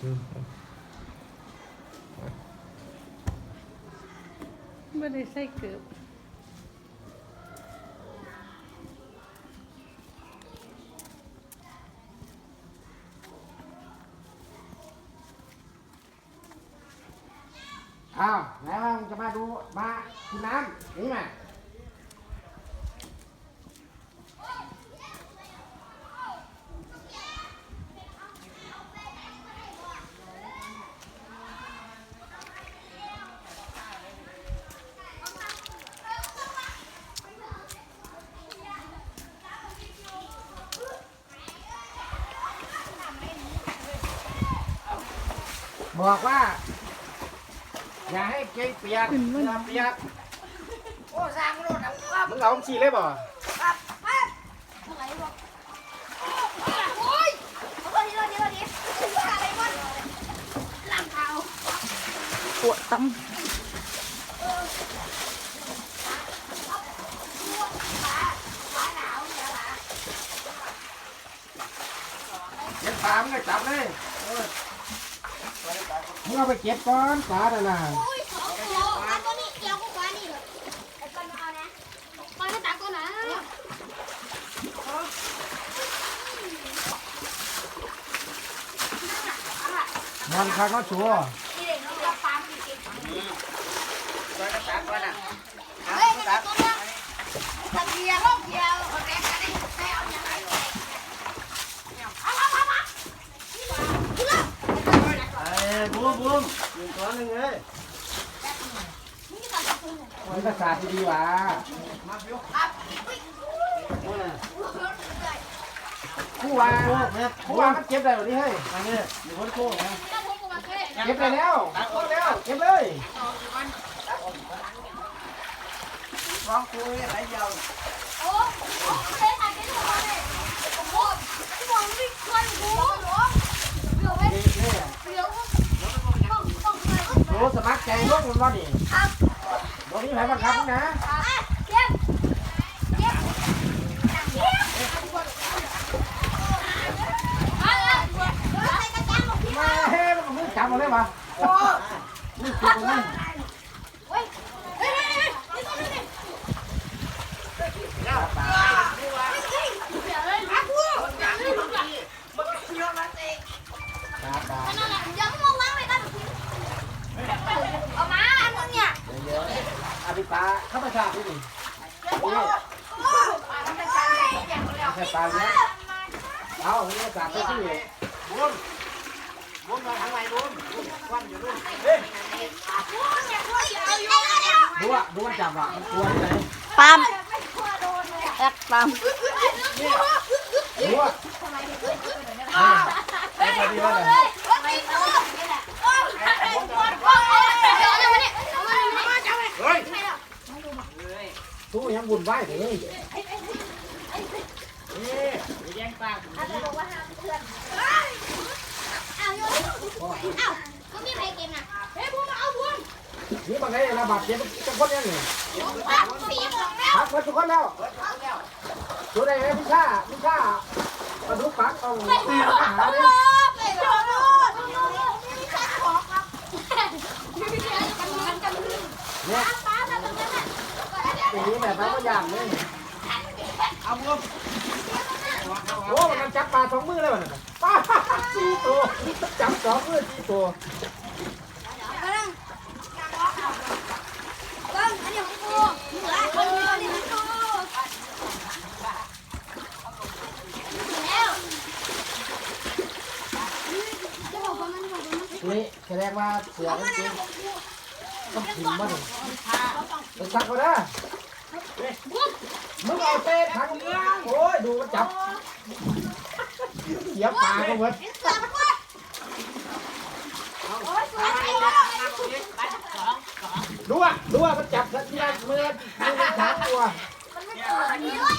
ไม่ได้ใส่เกือบอ้าวแล้วมึงจะมาดูมากินน้ำนี่มา บอกว่า อย่าให้เกงเปียกเวลาเปียกโอ้สร้างรถอะครับมึงเอาชีเลยบ่ครับครับอะไรวะโอ้ยเอาทีละทีละทีอะไรวะลำเท้าปวดตั้งขาหนาวเนี่ยล่ะเก็บปลามึงก็จับเลยเออ มึงเอาไปเก็บก่อนปลาน่ะนะโอ้ยสองตัวอันตัวนี้เกี่ยวกับฟ้านี่เลยไอ้ก้อนมาเอานะก้อนมาตักก้อนนะมันคักเขาชัวร์นี่เลยน้องรับปามกินกินไปกระตักไปน่ะเฮ้ยมันตัวนี้ยตะเกียบเกียวโอเคกันดิให้เอาอย่างไรเลยเอาเอาเอาเอาขึ้นเลย ไอ้ บูมบูมหนึ่งตัวหนึ่งเลยมึงจะตัดตัวไหนมันก็สาดดีๆว่ะครับอุ้ยคู่ว่าคู่ว่ามันเก็บได้หรือนี่เฮ้ยอันนี้อยู่บนคู่นะต้องพูดมาแค่เก็บได้แล้วเก็บแล้วเก็บเลยร้องคุยอะไรเดียวโอ้โหไม่ได้ถ่ายเป็นตัวเลยโอ้โหที่มองไม่เคยรู้หรอเดี๋ยวไว้ เก็บเลย เดี๋ยวต้องต้อง เลยโอ้สมัครใจร่วมมันว่านี่ครับบ่มีใครบังคับมึงนะเยี่ยมเยี่ยมเยี่ยมเอาละเอาใส่กระจังหมดที่มาเฮ้ยมันมึงจับมาเลยวะโอ้มึงเก็บมันเฮ้ยเฮ้ยเฮ้ยเฮ้ยนี่ตัวนี้นี่เดี๋ยวเลยนะกู ตาตา นั่นแหละเดี๋ยวมึงวางไว้กันเอามาอันนึงเนี่ย เยอะๆอภิปาเข้าไปชาพี่ดิ โอ้โหทำเป็นการอย่างเดียว แค่ปลาเนี้ยเอาเนี้ยจับไปที่บุญบุญมาทางไหนบุญบุญควันอยู่นู่นดูอะดูมันจับอะมันกลัวที่ไหนปั๊มแอกปั๊มดูอะไอ้พอดีว่าอะไร เฮ้ย ตู้ยังบุญไหวเลยนี่ไปแย่งปลาเอาบุญนี่บางไงระบาดเจ็บทุกคนยังไงพักมาทุกคนแล้วดูได้ไหมพี่ชาพี่ชามาดูปักเอาตีมาหาเนี่ยเนี่ยอย่างนี้ แบบนั้นก็ยากเลยเอาบุญโอ้มันจับปลาสองมือเลยมันปลาสี่ตัวจับสองมือสี่ตัวนี่แสดงว่าเสือจริงๆต้องถิ่มมันไปซักก็ได้ มึงเอาเต้ถังเนื้อโอ้ยดูมันจับเสียปาก็เหมือนดูอะดูอะมันจับทีละมือมือมันสามตัวมันไม่ตัวนี้เลย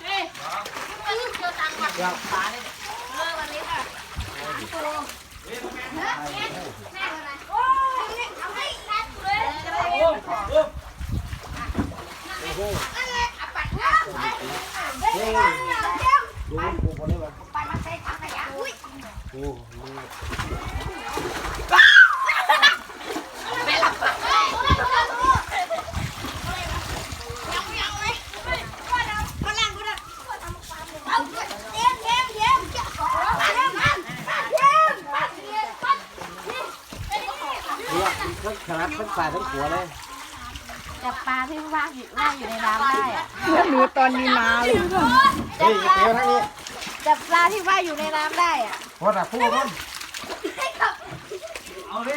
โอนยาบานี่ดิเรือวันนี้ค่ะตังค์ไปมาใช้ทำอะไรอะ ทั้งป่าทั้งหัวเลยจับปลาที่ว่าอยู่ว่างอยู่ในน้ำได้อะเมื่อหนูตอนมีมาเลยเฮ้ยเดี๋ยทั้งนี้จับปลาที่ว่าอยู่ในน้ำได้อะพอดักพวกมันเอาดิ